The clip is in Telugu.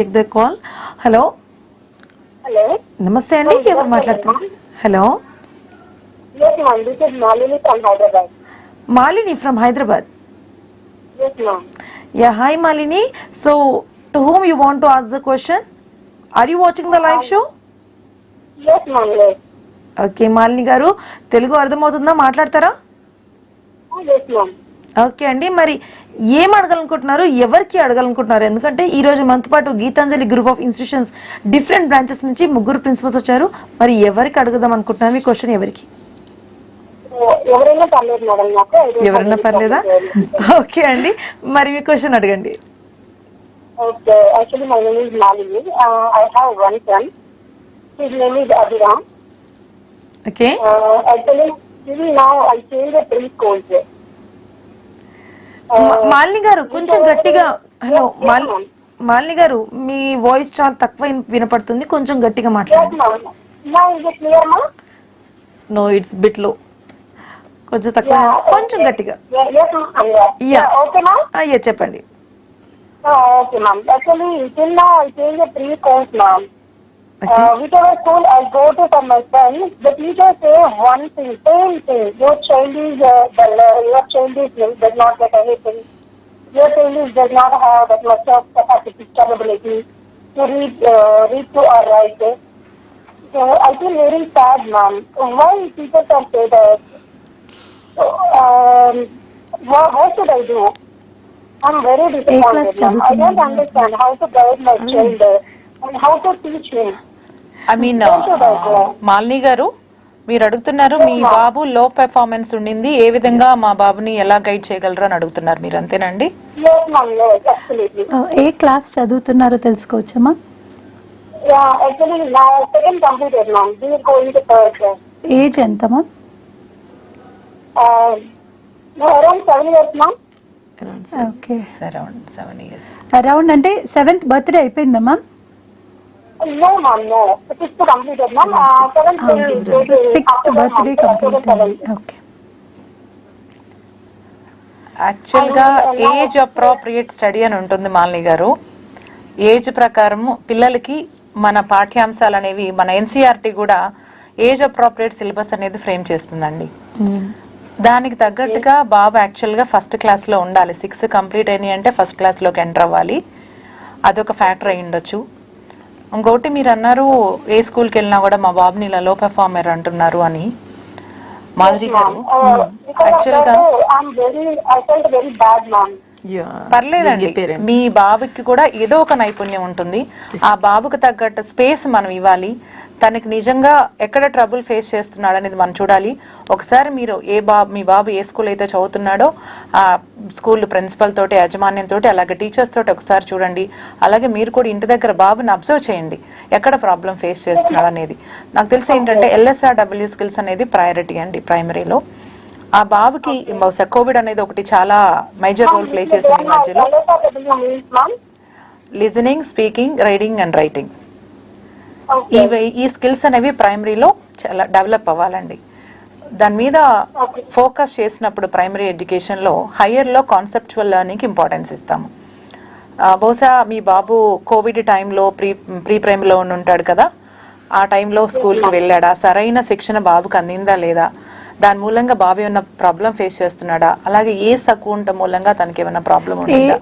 Take the call hello hello నమస్తే అండి ఎవరు మాట్లాడుతున్నారు? Hello Malini from Hyderabad ya hi Malini. So to whom you want to ask the question are you watching the live show okay Malini garu Telugu అర్థమవుతుందా? మాట్లాడతారా? మ్యామ్ ఓకే అండి. మరి ఏం అడగాలనుకుంటున్నారు? ఎవరికి అడగాలనుకుంటున్నారు? ఎందుకంటే ఈ రోజు మనతో పాటు Gitanjali group of institutions different branches నుంచి ముగ్గురు ప్రిన్సిపల్స్ వచ్చారు. మరి ఎవరికి అడుగుదాం అనుకుంటున్నారు? మీ క్వశ్చన్ ఎవరికి? ఎవరైనా పర్లేదు. ఓకే అండి. మరి మీ క్వశ్చన్ అడగండి. His మాలిని గారు కొంచెం గట్టిగా హలో మాలిని గారు మీ వాయిస్ చాలా తక్కువ వినపడుతుంది కొంచెం గట్టిగా మాట్లాడుతున్నాం బిట్లో కొంచెం తక్కువ కొంచెం గట్టిగా. అయ్యా ah, చెప్పండి. ఓకే మ్యామ్ యాక్చువల్లీ చిన్న ఇప్పుడు ఏంటంటే pre course ma'am okay Uh, whichever school I go to for my son, the teacher say one thing, same thing. Your child is, uh, dull, uh, your child is does not get anything. Your child is, does not have that much of capacity, capability to read, uh, read to or write. So I feel very sad, ma'am. Why people can say that? So, um, what, what should I do? I'm very disappointed, ma'am. I don't understand how to guide my child uh, and how to teach him. I mean Malini garu మీరు అడుగుతున్నారు మీ బాబు లో పెర్ఫార్మెన్స్ ఉండింది ఏ విధంగా మా బాబుని ఎలా గైడ్ చేయగలరు అని అడుగుతున్నారు మీరు అంతేనండి? Absolutely. ఏ క్లాస్ చదువుతున్నారో తెలుసుకోవచ్చమ్మా. ఏజ్ ఎంతమా Uh, అరౌండ్ అంటే సెవెంత్ బర్త్డే అయిపోయిందమ్మా No, ma'am, no. Completed. Uh, after one month, okay యాక్చువల్గా ఏజ్ అప్రోప్రియేట్ స్టడీ అని ఉంటుంది మాలిని గారు. ఏజ్ ప్రకారము పిల్లలకి మన పాఠ్యాంశాలు అనేవి మన ఎన్సీఆర్టీ కూడా ఏజ్ అప్రోప్రియేట్ సిలబస్ అనేది ఫ్రేమ్ చేస్తుందండి. దానికి తగ్గట్టుగా బాబు యాక్చువల్గా ఫస్ట్ క్లాస్లో ఉండాలి. సిక్స్ కంప్లీట్ అయినాయి అంటే ఫస్ట్ క్లాస్లోకి ఎంటర్ అవ్వాలి. అదొక ఫ్యాక్టర్ అయి ఉండొచ్చు ఇంకొకటి మీరు అన్నారు ఏ స్కూల్కి వెళ్ళినా కూడా మా బాబుని ఇలా లో పెర్ఫార్మర్ అంటున్నారు అని. మాధురి గారు. Uh, యాక్చువల్గా పర్లేదండి. మీ బాబుకి కూడా ఏదో ఒక నైపుణ్యం ఉంటుంది. ఆ బాబుకి తగ్గట్టు స్పేస్ మనం ఇవ్వాలి. తనకి నిజంగా ఎక్కడ ట్రబుల్ ఫేస్ చేస్తున్నాడు అనేది మనం చూడాలి. ఒకసారి మీరు ఏ బాబు మీ బాబు ఏ స్కూల్ అయితే చదువుతున్నాడో ఆ స్కూల్ ప్రిన్సిపల్ తోటి యాజమాన్యం తోటి అలాగే టీచర్స్ తోటి ఒకసారి చూడండి. అలాగే మీరు కూడా ఇంటి దగ్గర బాబుని అబ్జర్వ్ చేయండి. ఎక్కడ ప్రాబ్లం ఫేస్ చేస్తున్నాడు అనేది. నాకు తెలిసి ఏంటంటే ఎల్ఎస్ఆర్ డబ్ల్యూ స్కిల్స్ అనేది ప్రయారిటీ అండి ప్రైమరీలో ఆ బాబుకి బహుశా కోవిడ్ అనేది ఒకటి చాలా మేజర్ రోల్ ప్లే చేసింది ఈ మధ్యలో. Listening speaking reading and writing. ఇవి ఈ స్కిల్స్ అనేవి ప్రైమరీలో చాలా డెవలప్ అవ్వాలండి. దాని మీద ఫోకస్ చేసినప్పుడు ప్రైమరీ ఎడ్యుకేషన్లో హయ్యర్లో కాన్సెప్చువల్ లెర్నింగ్కి ఇంపార్టెన్స్ ఇస్తాము. బహుశా మీ బాబు కోవిడ్ టైంలో ప్రీ ప్రీ ప్రైమరీలో ఉండి ఉంటాడు కదా? ఆ టైంలో స్కూల్కి వెళ్ళాడా? సరైన శిక్షణ బాబుకి అందిందా లేదా? దాని మూలంగా బాబు ఏమైనా ప్రాబ్లం ఫేస్ చేస్తున్నాడా? అలాగే ఏ తక్కువ మూలంగా తనకి ఏమైనా ప్రాబ్లం ఉంటుందా?